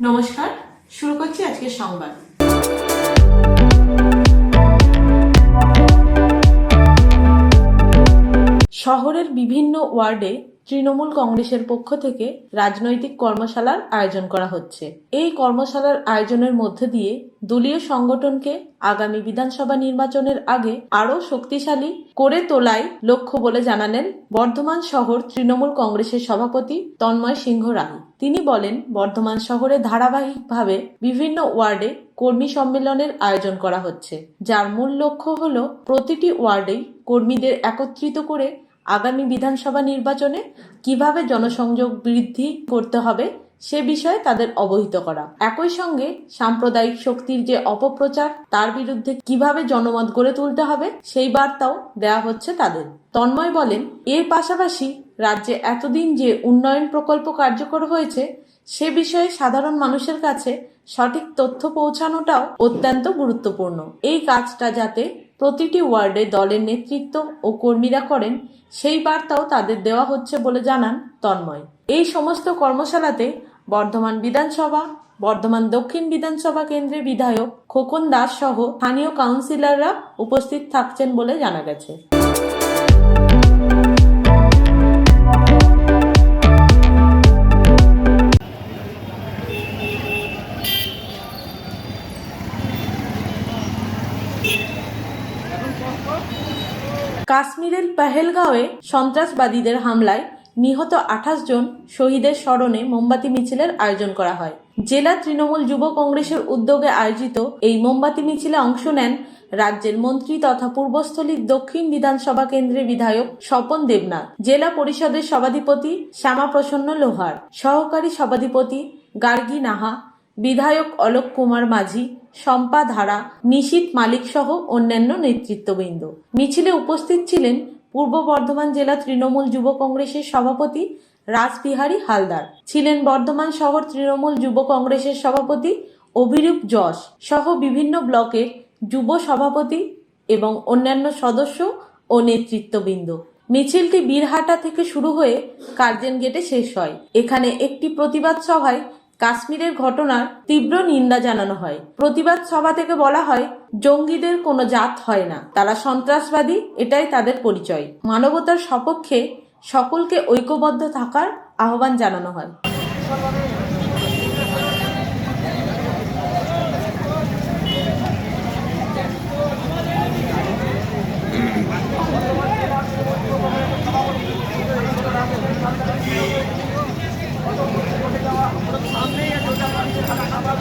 নমস্কার শুরু করছি আজকের সংবাদ। শহরের বিভিন্ন ওয়ার্ডে তৃণমূল কংগ্রেসের পক্ষ থেকে রাজনৈতিক কর্মশালার আয়োজন করা হচ্ছে। এই কর্মশালার আয়োজনের মধ্য দিয়ে দলীয় সংগঠনকে আগামী বিধানসভা নির্বাচনের আগে আরও শক্তিশালী করে তোলাই লক্ষ্য বলে জানালেন বর্ধমান শহর তৃণমূল কংগ্রেসের সভাপতি তন্ময় সিংহ রায়। তিনি বলেন, বর্ধমান শহরে ধারাবাহিকভাবে বিভিন্ন ওয়ার্ডে কর্মী সম্মেলনের আয়োজন করা হচ্ছে। যার মূল লক্ষ্য হল, প্রতিটি ওয়ার্ডেই কর্মীদের একত্রিত করে আগামী বিধানসভা নির্বাচনে কীভাবে জনসংযোগ বৃদ্ধি করতে হবে সে বিষয়ে তাদের অবহিত করা। একই সঙ্গে সাম্প্রদায়িক শক্তির যে অপপ্রচার, তার বিরুদ্ধে কীভাবে জনমত গড়ে তুলতে হবে সেই বার্তাও দেওয়া হচ্ছে তাদের। তন্ময় বলেন, এর পাশাপাশি রাজ্যে এতদিন যে উন্নয়ন প্রকল্প কার্যকর হয়েছে, সে বিষয়ে সাধারণ মানুষের কাছে সঠিক তথ্য পৌঁছানোটাও অত্যন্ত গুরুত্বপূর্ণ। এই কাজটা যাতে প্রতিটি ওয়ার্ডে দলের নেতৃত্ব ও কর্মীরা করেন, সেই বার্তাও তাদের দেওয়া হচ্ছে বলে জানান তন্ময়। এই সমস্ত কর্মশালাতে বর্ধমান বিধানসভা, বর্ধমান দক্ষিণ বিধানসভা কেন্দ্রের বিধায়ক খোকন দাস সহ স্থানীয় কাউন্সিলররা উপস্থিত থাকছেন বলে জানা গেছে। কাশ্মীরের পেহেলগাঁওয়ে সন্ত্রাসবাদীদের হামলায় নিহত আঠাশ জন শহীদের স্মরণে মোমবাতি মিছিলের আয়োজন করা হয়। জেলা তৃণমূল যুব কংগ্রেসের উদ্যোগে আয়োজিত এই মোমবাতি মিছিলে অংশ নেন রাজ্যের মন্ত্রী তথা পূর্বস্থলীর দক্ষিণ বিধানসভা কেন্দ্রের বিধায়ক স্বপন দেবনাথ, জেলা পরিষদের সভাধিপতি শ্যামাপ্রসন্ন লোহার, সহকারী সভাধিপতি গার্গী নাহা বিধায়ক অলোক কুমার মাঝি, শম্পা ধারা, নিশীত মালিক সহ অন্যান্য নেতৃত্ববৃন্দ। মিছিলে উপস্থিত ছিলেন পূর্ব বর্ধমান জেলা তৃণমূল যুব কংগ্রেসের সভাপতি রাসবিহারী হালদার, ছিলেন বর্ধমান শহর তৃণমূল যুব কংগ্রেসের সভাপতি অভিরূপ যশ সহ বিভিন্ন ব্লকের যুব সভাপতি এবং অন্যান্য সদস্য ও নেতৃত্ববৃন্দ। মিছিলটি বীরহাটা থেকে শুরু হয়ে কার্জন গেটে শেষ হয়। এখানে একটি প্রতিবাদ সভায় কাশ্মীরের ঘটনার তীব্র নিন্দা জানানো হয়। প্রতিবাদ সভা থেকে বলা হয়, জঙ্গিদের কোনো জাত হয় না। তারা সন্ত্রাসবাদী, এটাই তাদের পরিচয়। মানবতার সপক্ষে সকলকে ঐক্যবদ্ধ থাকার আহ্বান জানানো হয়।